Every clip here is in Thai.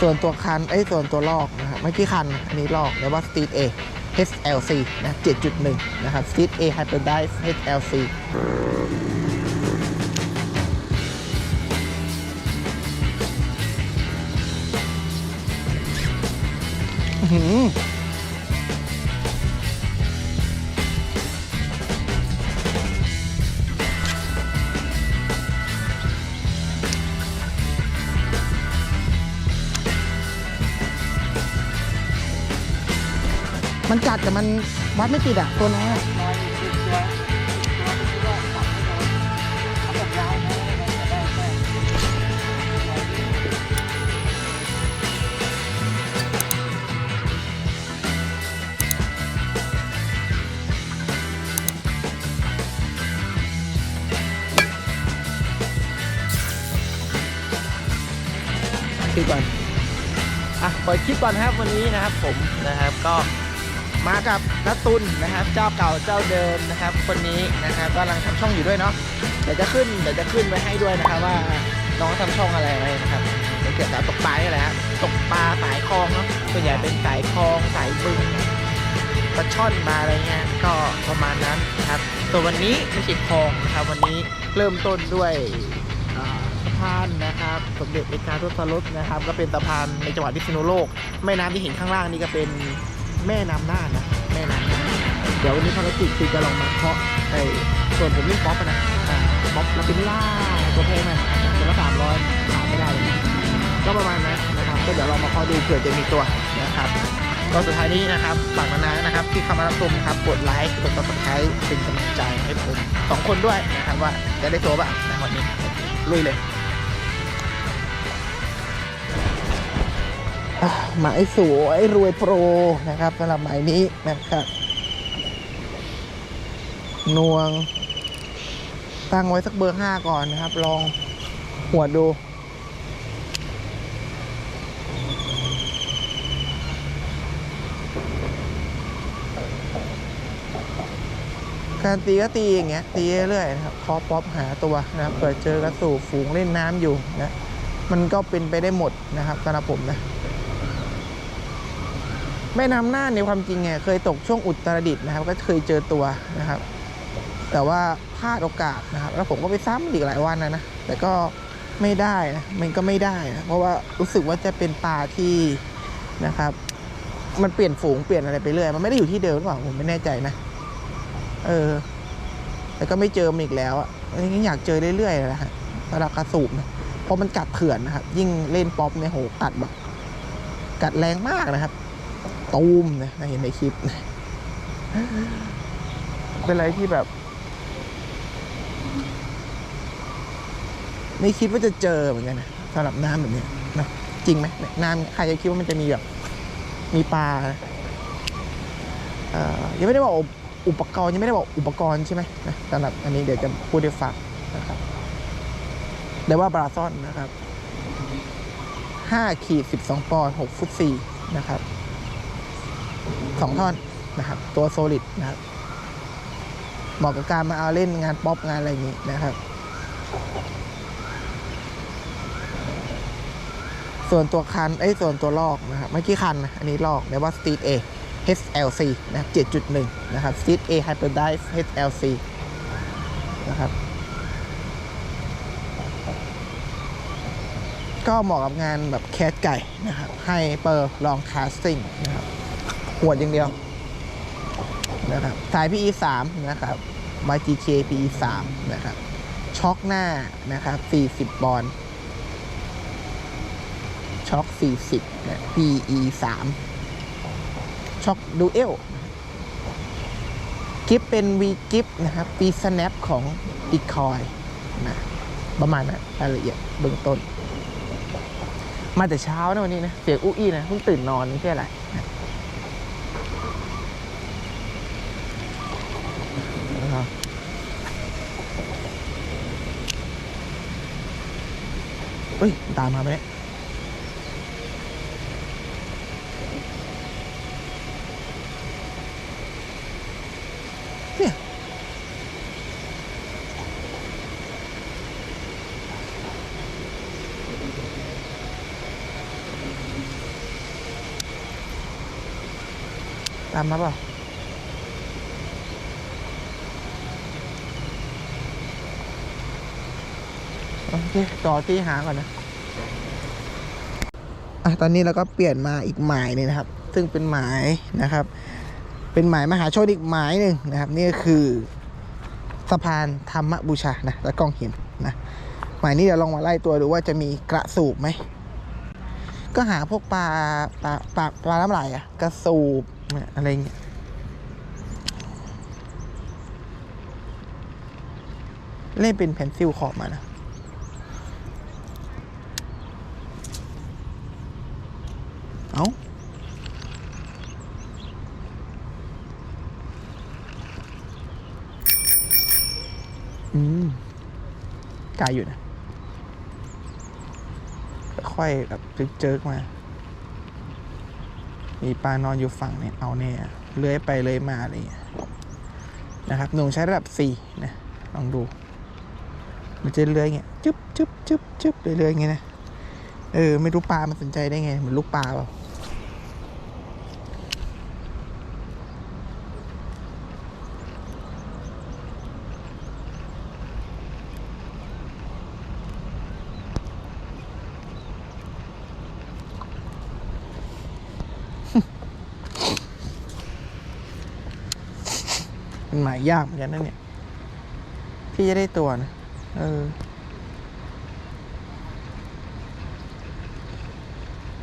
ส่วนตัวคันไอ้ยส่วนตัวลอกนะครับเมื่อกี้คันอันนี้ลอกเรียกว่า Street A HLC นะ7.1 นะครับ Street A Hyperdrive HLC อื้อหืม แต่มันวัดไม่ติดอะ ตัวน้อยติดก่อนอะปล่อยคลิปก่อนนะครับวันนี้นะครับผมนะครับก็ มากับนัตุนนะครับ เจ้าเก่าเจ้าเดิมนะครับ คนนี้นะครับกำลังทำช่องอยู่ด้วยเนาะเดี๋ยวจะขึ้นเดี๋ยวจะขึ้นไว้ให้ด้วยนะครับว่าน้องทำช่องอะไรไว้นะครับเกี่ยวกับตกปลานี่แหละครับตกปลาสายคลองเนาะส่วนใหญ่เป็นสายคลองสายบึงปลาช่อนมาอะไรเงี้ยก็ประมาณนั้นนะครับส่วนวันนี้ไม่ใช่คลองนะครับ วันนี้เริ่มต้นด้วยอ่าสะพานนะครับสมเด็จเอกาทศรสนะครับ ก็เป็นสะพานในจังหวัดพิษณุโลกแม่น้ำที่เห็นข้างล่างนี่ก็เป็น แม่น้ำน่านนะแม่น้ำน่านเดี๋ยววันนี้ภารกิจคือจะลองมาเคาะไอ้ส่วนผมเล่นป๊อปอะนะอ่าป๊อปลาปินล่าตัวแพงมันตัวละสามร้อยขายไม่ได้เลยก็ประมาณนั้นนะครับก็เดี๋ยวเรามาเคาะดูเผื่อจะมีตัวนะครับก็สุดท้ายนี้นะครับฝากนานานะครับ ที่เข้ามารับชมนะครับกดไลค์กด subscribe เป็นกำลังใจให้ผมสองคนด้วยนะครับว่าจะได้ตัวบ้างในวันนี้ลุยเลย หมายสวยรวยโปรนะครับสำหรับหมายนี้นะครับนวง ตั้งไว้สักเบอร์ห้าก่อนนะครับ ลองหัวดู การตีก็ตีอย่างเงี้ยตีเรื่อยๆนะครับคอป๊อปหาตัวนะครับเปิดเจอกระสูฝูงเล่นน้ำอยู่นะมันก็เป็นไปได้หมดนะครับสำหรับผมนะ แม่น้ำน่านในความจริงเนี่ยเคยตกช่วงอุตรดิตถ์นะครับ ก็เคยเจอตัวนะครับ แต่ว่าพลาดโอกาสนะครับ แล้วผมก็ไปซ้ำอีกหลายวันนะนะแต่ก็ไม่ได้นะมันก็ไม่ได้นะเพราะว่ารู้สึกว่าจะเป็นปลาที่นะครับ มันเปลี่ยนฝูงเปลี่ยนอะไรไปเรื่อยมันไม่ได้อยู่ที่เดิมหรือเปล่าผมไม่แน่ใจนะเออ แต่ก็ไม่เจอมันอีกแล้วอะอันนี้อยากเจอเรื่อยๆนะฮะสำหรับกระสูบนะเพราะมันกัดเถื่อนนะครับยิ่งเล่นป๊อปเนี่ยโหกัดแบบกัดแรงมากนะครับ ตูมนะเห็นในคลิปนะเป็นอะไรที่แบบ ไม่คิดว่าจะเจอเหมือนกันนะสำหรับน้ำแบบนี้นะจริงไหมน้ำใครจะคิดว่ามันจะมีแบบ มีปลาเอ่อยังไม่ได้บอกอุปกรณ์ยังไม่ได้บอกอุปกรณ์ใช่ไหมนะสำหรับอันนี้เดี๋ยวจะพูดให้ฟังนะครับเดี๋ยวว่าบราซอนนะครับห้าขีดสิบสองปอนด์หกฟุตสี่นะครับ สองท่อนนะครับ ตัวโซลิดนะครับเหมาะกับการมาเอาเล่นงานป๊อปงานอะไรอย่างนี้นะครับ ส่วนตัวคันไอ้ส่วนตัวลอกนะครับเมื่อกี้คันนะอันนี้ลอกเรียกว่า Street A HLC นะครับ7.1 นะครับ Street A Hyperdrive HLC นะครับก็เหมาะกับงานแบบแคสไก่นะครับ ให้เปิร์ลองคาสติ้งนะครับ หัวดอย่างเดียวนะครับสาย PE 3นะครับ YGK PE 3นะครับ ช็อคหน้านะครับ 40 บอลช็อค 40นะ PE 3ช็อคดูเอลกิฟเป็น V กิฟนะครับ V snap ของ Decoy นะประมาณนั้นรายละเอียดเบื้องต้น มาแต่เช้านะวันนี้นะ เสียงอุ้ยนะเพิ่งตื่นนอนไม่ใช่อะไร เฮ้ยตามมาไหมเนี่ยตามมาเปล่า โอเคต่อที่หาก่อนนะอะตอนนี้เราก็เปลี่ยนมาอีกหมายนึงนะครับ ซึ่งเป็นหมายนะครับ เป็นหมายมหาชนอีกหมายหนึ่งนะครับ นี่ก็คือสะพานธรรมบูชานะแล้วกล้องเห็นนะหมายนี้เดี๋ยวลองมาไล่ตัวดูว่าจะมีกระสูบไหมก็หาพวกปลาปลาปลาปลาน้ำไหลอะกระสูบอะไรเงี้ยเล่นเป็นเพนซิลขอบมานะ เอาอืมไกลอยู่นะ ค่อยแบบเจิกมา มีปลานอนอยู่ฝั่งเนี่ยเอาเนี่ยเลื้อยไปเลื้อยมาอะไรอย่างเงี้ยนะครับหนูใช้ระดับสี่นะ ลองดู มันจะเลื้อยเงี้ย จึ๊บจึ๊บจึ๊บจึ๊บเรื่อยๆอยเงี้ยนะ เออ ไม่รู้ปลา มันสนใจได้ไง เหมือนลูกปลาเปล่าันหมายยากเหมือนกันนะเนี่ยที่จะได้ตัวนะ เออ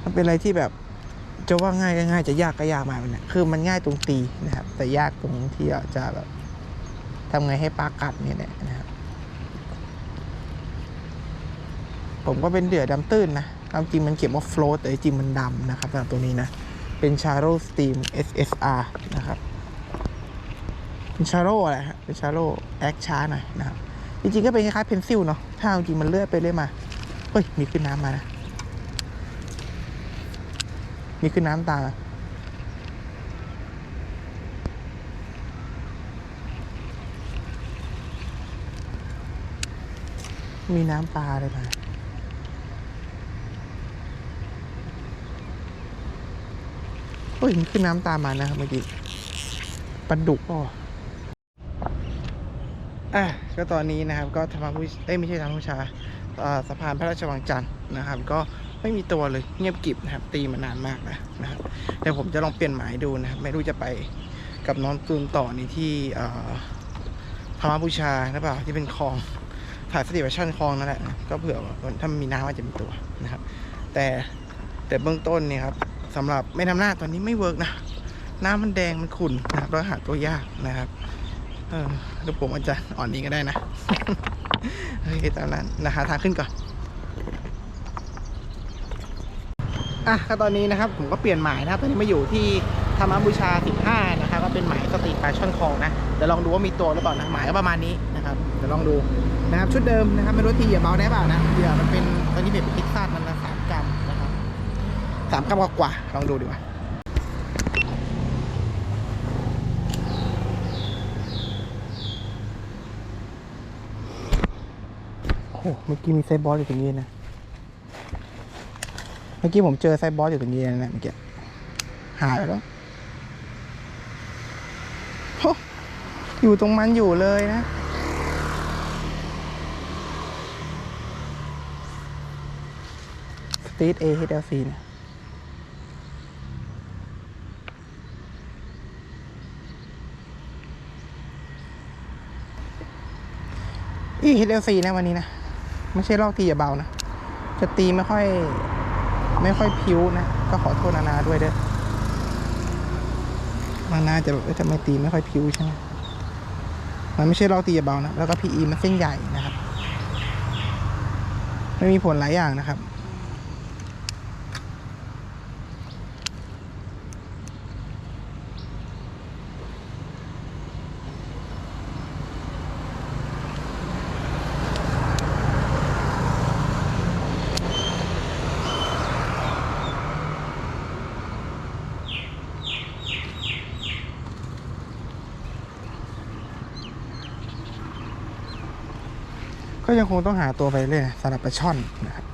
มันเป็นอะไรที่แบบ จะว่าง่ายก็ง่ายจะยากก็ยากมากเลยเนี่ยคือมันง่ายตรงตีนะครับ แต่ยากตรงที่จะแบบทำไงให้ปลากัดเนี่ยแหละนะครับ ผมก็เป็นเดือดดำตื้นนะความจริงมันเก็บว่าโฟลตแต่จริงมันดำนะครับสำหรับตัวนี้นะ เป็น s h a r o Steam SSR นะครับ เป็นชาโร่อะไรฮะเป็นชาโร่แอคช้าหน่อยนะครับจริงๆก็เป็นคล้ายๆเพนซิลเนาะถ้าจริงมันเลื่อยไปเลื่อยมาเฮ้ยมีขึ้นน้ำมานะมีขึ้นน้ำตามมีน้ำปลาอะไรมาเฮ้ยมีขึ้นน้ำตามมานะครับเมื่อกี้ปลาดุกป่ะ อะก็ตอนนี้นะครับก็ธรรมวิเอ้ยไม่ใช่ธรรมวิชาอ่าสะพานพระราชวังจันทร์นะครับ ก็ไม่มีตัวเลยเงียบกิบนะครับ ตีมานานมากนะนะครับเดี๋ยวผมจะลองเปลี่ยนหมายดูนะครับไม่รู้จะไปกับน้องตูนต่อนี่ที่อ่าธรรมบูชาหรือเปล่าที่เป็นคลองถ่ายสติวัชั่นคลองนั่นแหละนะก็เผื่อว่าถ้ามีน้ำอาจจะมีตัวนะครับ แต่แต่เบื้องต้นเนี่ยครับสำหรับไม่ทำหน้าตอนนี้ไม่เวิร์กนะน้ำมันแดงมันขุ่นนะครับแล้วหาตัวยากนะครับ เออเดี๋ยวผมอาจจะอ่อนนี้ก็ได้นะโอเคตามนั้นนะหาทางขึ้นก่อนอะก็ตอนนี้นะครับผมก็เปลี่ยนหมายนะครับตอนนี้มาอยู่ที่ธรรมบูชา 15 นะครับก็เป็นหมายสตรีทปลาช่อนคลองนะเดี๋ยวลองดูว่ามีตัวหรือเปล่านะหมายก็ประมาณนี้นะครับเดี๋ยวลองดูนะครับชุดเดิมนะครับไม่รู้ทีเหยื่อเบาได้เปล่านะเหยื่อมันเป็นตอนนี้เป็นพิซซ่ามันละสามกรัมนะครับสามกรัมกว่าลองดูดีกว่า อ้เมื่อกี้มีไซบอสอยู่ตรงนี้นะ เมื่อกี้ผมเจอไซบอสอยู่ตรงนี้นะเมื่อกี้ หายไปแล้วโอ้อยู่ตรงมันอยู่เลยนะ สตีทเอ HLC เนี่ยอี HLC นะวันนี้นะ ไม่ใช่ลอกตีอย่าเบานะ จะตีไม่ค่อย ไม่ค่อยพิ้วนะ ก็ขอโทษนานาด้วยเด้อนานาจะแบบเอ้ยทำไม่ตีไม่ค่อยพิ้วใช่ไหมมันไม่ใช่ลอกตีอย่าเบานะ แล้วก็พีอีมันเส้นใหญ่นะครับ ไม่มีผลหลายอย่างนะครับ ยังคงต้องหาตัวไปเรื่อยสำหรับปลาช่อนนะครับ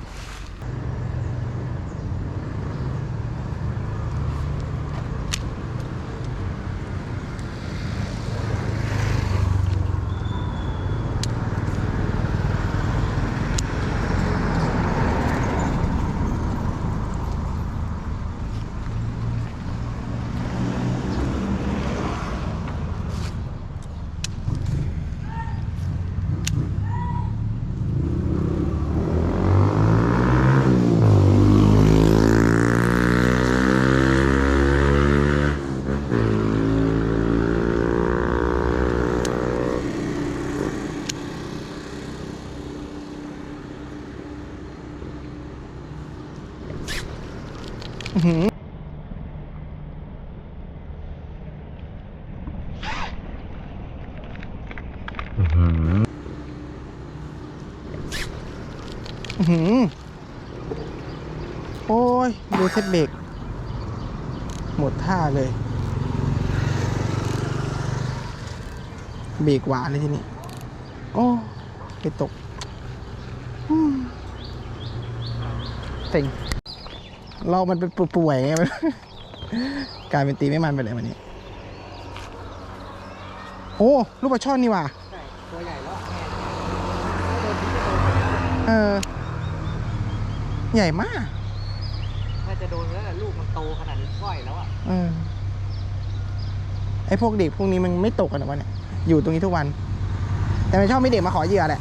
หือโอ้ยดูเซตเบรกหมดท่าเลย เบรกหวานเลยทีนี้ โอ้ไปตกอืมเซ็งเรามันเป็นป่วยๆไงมันกลายเป็นตีไม่มันไปเลยวันนี้ โอ้ ลูกปลาช่อนนี่ว่ะใช่ตัวใหญ่แล้วแม่เออ ใหญ่มากถ้าจะโดนแล้วลูกมันโตขนาดนี้ก้อยแล้วอะเออไอพวกเด็กพวกนี้มันไม่ตกกันหรอวะเนี่ยอยู่ตรงนี้ทุกวัน แต่มันชอบมีเด็กมาขอเหยื่อแหละ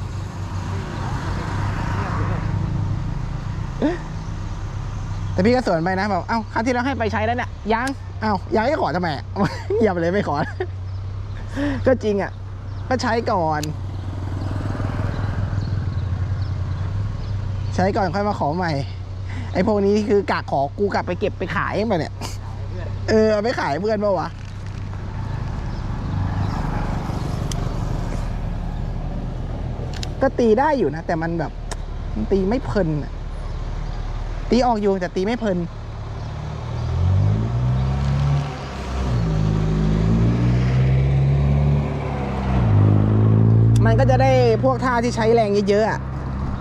แต่พี่ก็สวนไปนะแบบเอ้าครั้งที่เราให้ไปใช้แล้วเนี่ยยังเอ้ายังให้ขอทำไมอย่าไปเลยไม่ขอ ก็จริงอะ ก็ใช้ก่อน ช้ก่อนค่อยมาขอใหม่ ไอ้พวกนี้คือกะขอกูกลับไปเก็บไปขายมาเนี่ย เออเอาไปขายเพื่อนเปล่าวะก็ตีได้อยู่นะ แต่มันแบบตีไม่เพลินตีออกอยู่แต่ตีไม่เพลินมันก็จะได้พวกท่าที่ใช้แรงเยอะๆ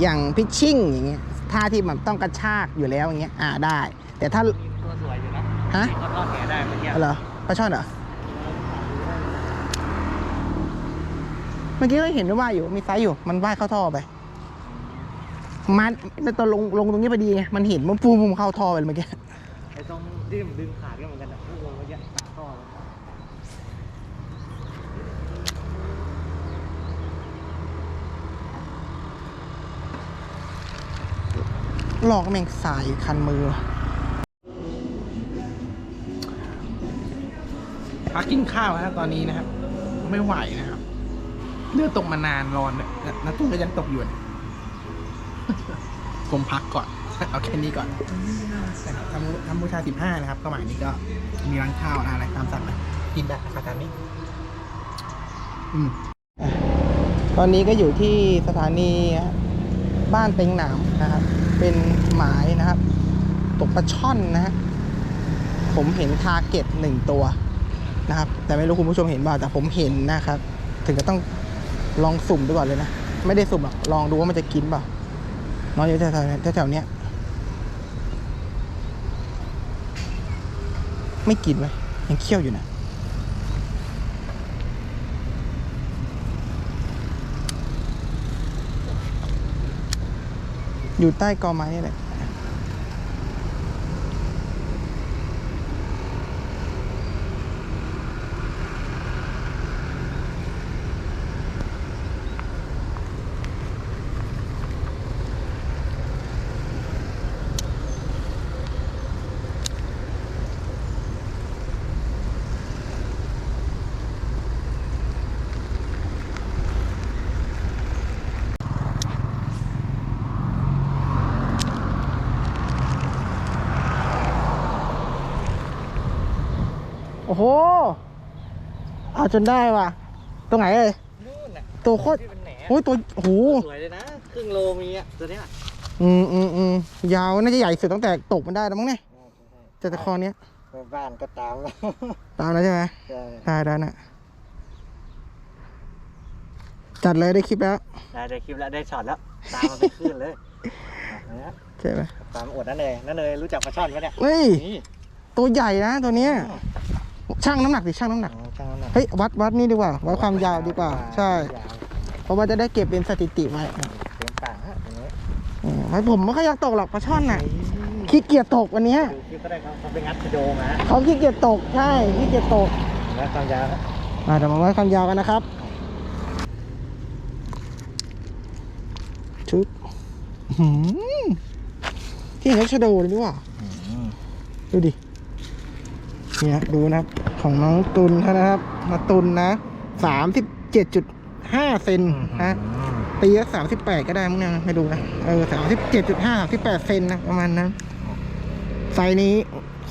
อะอย่างพิชชิ่งอย่างเงี้ยท่าที่มันต้องกระชากอยู่แล้วอย่างเงี้ยอ่าได้ แต่ถ้ามีตัวสวยอยู่นะฮะก็ทอดแหได้เมื่อกี้อะไรเหรอปลาช่อนเหรอเมื่อกี้ก็เห็นว่าอยู่มีไซส์อยู่มันว่ายเข้าท่อไปมันแต่ตอนลงลงตรงนี้พอดีไงมันเห็นมันปูมุมเข้าท่อไปเลยเมื่อกี้ไอ้ตรงที่มันดึงขาดก็เหมือนกันนะพวกลงเมื่อกี้ปากท่อเลย หลอกแม่งสายคันมือพักกินข้าวนะครับตอนนี้นะครับ ไม่ไหวนะครับ เลือดตกมานานรอนนี่ยนักตุ้งก็ยังตกอยู่นะผมพักก่อน เอาแค่นี้ก่อนนะครับทำทำบูชาสิบห้านะครับ ก็หมายนี้ก็มีร้านข้าวอะไรตามสั่งนะกินได้ราคาตามนี้อืมตอนนี้ก็อยู่ที่สถานีบ้านเต็งหนามนะครับ เป็นหมายนะครับ ตกปลาช่อนนะฮะผมเห็นทาเก็ตหนึ่งตัวนะครับ แต่ไม่รู้คุณผู้ชมเห็นเปล่าแต่ผมเห็นนะครับ ถึงก็ต้องลองสุ่มดูก่อนเลยนะ ไม่ได้สุ่มหรอกลองดูว่ามันจะกินเปล่าน้อยอยู่แถวๆแถวๆเนี้ยไม่กินไหมยังเคี้ยวอยู่นะ อยู่ใต้กอไม้นี่แหละ โอ้โห เอา จนได้ว่ะ ตรงไหนเอ่ยนู่นน่ะตัวโคตรที่เป็นแหนโอ้ยตัวโอ้โหสวยเลยนะ ครึ่งโลมีอะตัวเนี้ยอืมอืมอืมยาวน่าจะใหญ่สุดตั้งแต่ตกมันได้แล้วมั้งเนี่ยแต่ตะคอเนี้ยบ้านก็ตามแล้วตามแล้วใช่ไหมใช่ได้ได้น่ะจัดเลยได้คลิปแล้ว ได้ได้คลิปแล้วได้ช็อตแล้ว ตามมาเป็นคลื่นเลยนะใช่ไหมตามอดนั่นเลยนั่นเลยรู้จักปลาช่อนไหมเนี่ยเฮ้ยนี่ตัวใหญ่นะตัวเนี้ย ช่างน้ำหนักดิช่างน้ำหนักอ๋อช่างน้ำหนักเฮ้ยวัดวัดนี่ดีกว่าวัดความยาวดีกว่า ใช่ ยาวเพราะว่าจะได้เก็บเป็นสถิติไว้เต็มปากฮะอย่างนี้อืมไว้ผมไม่ค่อยอยากตกหรอกปลาช่อนน่ะขี้เกียจตกวันเนี้ยดูคลิปก็ได้ครับเขาไปงัดกระโดงมาเขาขี้เกียจตกใช่ขี้เกียจตก แล้วความยาวมาเดี๋ยวมาวัดความยาวกันนะครับชุดหืมที่เฮชโดเลยนี่หว่า ดูดิ เนี่ยดูนะครับของน้องตุลเขานะครับ มาตุลนะสามสิบเจ็ดจุดห้าเซนนะตีละสามสิบแปดก็ได้มั้งเนี่ยไม่ดูนะเออสามสิบเจ็ดจุดห้าสามสิบแปดเซนนะประมาณนั้นไซส์นี้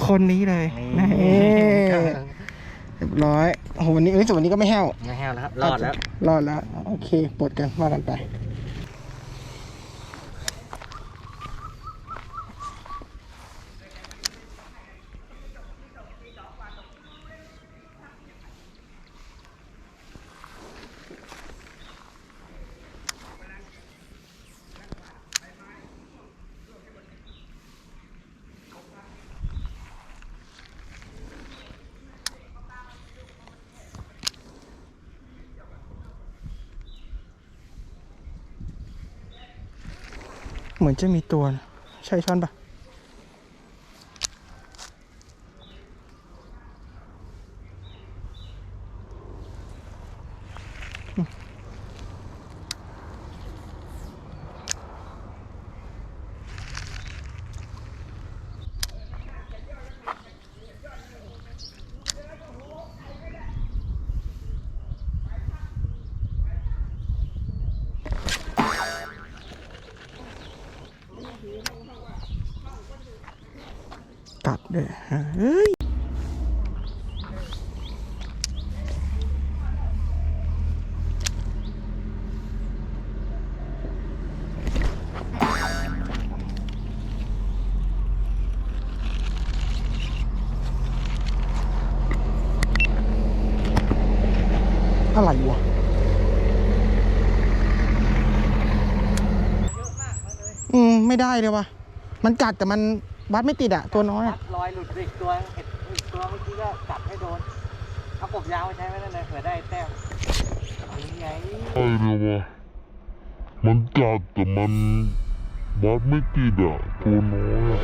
คนนี้เลยนี่เรียบร้อยโอ้โหวันนี้เอ้ยแต่วันนี้ก็ไม่แห้วไม่แห้วแล้วครับรอดแล้วรอดแล้ว โอเคปลดกันว่ากันไป จะมีตัวใช่ช้อนปะ เฮ้ยอะไรวะอืม ไม่ได้เลยวะมันกัดแต่มัน วัดไม่ติดอะตัวน้อยรัอะดรอยหลุดไปอีกตัวเห็ดอีกตัวเมื่อกี้ก็จับให้โดนเอากบยาวใช้ไหมนั่นเลยเผื่อได้แต้มนี่ไงใช่เลยวะมันกัดแต่มันวัดไม่ติดอะตัวน้อยอะ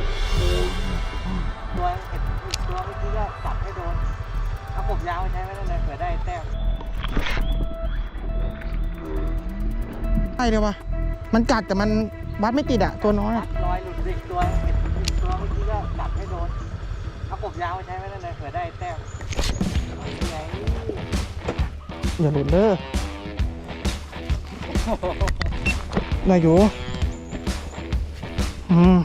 ตัวเห็ดอีกตัวเมื่อกี้ก็จับให้โดนเอากบยาวใช้ไหมนั่นเลยเผื่อได้แต้มใช่เลยวะมันกัดแต่มันวัดไม่ติดอะตัวน้อยรัอะดรอยหลุดไปอีกตัวเห็ดอีกตัวเมื่อกี้ก็จับให้โดน เอากบยาวใช้ไหมนั่นเลยเผื่อได้แต้มนี่ไงอย่าหลุดเด้อนายอยู่ อืม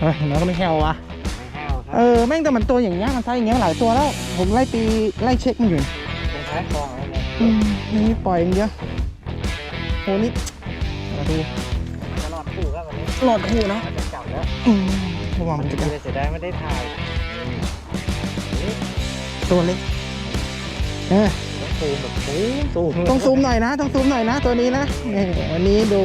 เฮ้ยมันก็ไม่แห้ววะ ไม่แห้วครัเอบอ แม่งแต่มันตัวอย่างเงี้ยมันไซส์อย่างเงี้ยหลายตัวแล้ว ผมไล่ตีไล่เช็คมันอยู่ เป็นท้ายกองอะไรเนี่ยอืมนี่ปล่อยอย่างเดียวโหนี่มาดูจะรอดคู่ครับวันนี้หลอดคู่เนาะมันจะจับแล้วอืมระวังมันจะจะเสียดายไม่ได้ถ่าย ตัวเล็กเออซูมแบบซูมซูมต้องซูมหน่อยนะ ต้องซูมหน่อยนะ ตัวนี้นะนี่วันนี้ดู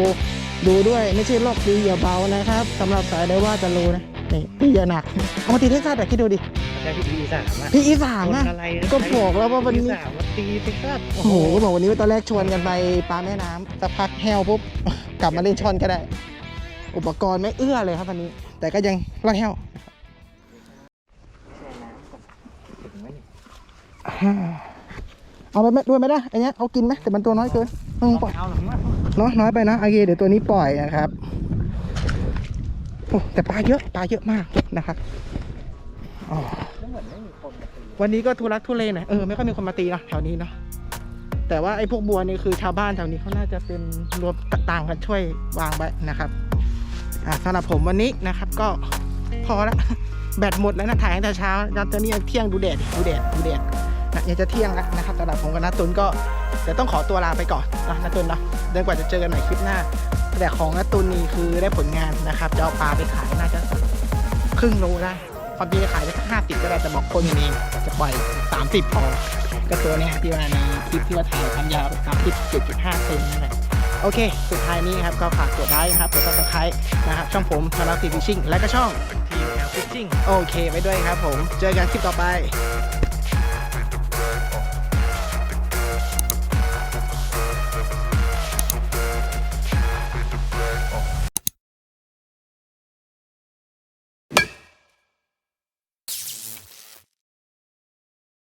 ดูด้วยไม่ใช่ลอกตีอย่าเบานะครับสำหรับสายได้ว่าจะรู้นะนี่ตีอย่าหนักเอามาตีเท็กซัสแต่คิดดูดิใช้พี่ดีสามอะพี่อีสามคนอะอะไรนะก็บอกแล้วว่าวันนี้พี่สามมาตีเท็กซัสโอ้โหก็บอกวันนี้ว่าตอนแรกชวนกันไปปลาแม่น้ำสักพักแห้วปุ๊บกลับมาเล่นช่อนก็ได้ อุปกรณ์ไม่เอื้อเลยครับวันนี้ แต่ก็ยังรอดแห้ว เอาไปด้วยไหมล่ะไอันนี้ยเอากินไหมแต่มันตัวน้อยเกินอืมปล่อยเอาหรือมั้งเนาะน้อยไปนะโอเคเดี๋ยวตัวนี้ปล่อยนะครับโอ้แต่ปลาเยอะปลาเยอะมากนะครับอ๋อวันนี้ก็ทุรักทุเลหน่อยเออไม่ค่อยมีคนมาตีนะแถวนี้เนาะแต่ว่าไอ้พวกบัวนี่คือชาวบ้านแถวนี้เขาน่าจะเป็นรวมต่างกันช่วยวางไว้นะครับอ่าสำหรับผมวันนี้นะครับก็พอละแบตหมดแล้วนะถ่ายตั้งแต่เช้าตอนนี้เที่ยงดูแดดดูแดดดูแดด อยากจะเที่ยงแล้วนะครับสำหรับผมกับนัตุนก็เดี๋ยวต้องขอตัวลาไปก่อนนะนัตุนเนาะเดี๋ยวกว่าจะเจอกันใหม่คลิปหน้า แต่ของนัตุนนี่คือได้ผลงานนะครับจะเอาปลาไปขายน่าจะครึ่งโลได้ความจริงจะขายได้สักห้าสิบก็ได้แต่บอกคนเองจะปล่อยสามสิบพอก็ตัวนี้ที่ว่าในคลิปที่ว่าถ่ายความยาวสามสิบเจ็ดจุดห้าเซนนั่นแหละโอเค สุดท้ายนี้ครับก็ฝากกดไลค์นะครับกดซับสไครต์นะครับช่องผมธนาซีฟิชชิ่งและก็ช่องทีมแอลฟิชชิ่งโอเค ไว้ด้วยครับผม เจอกันคลิปต่อไป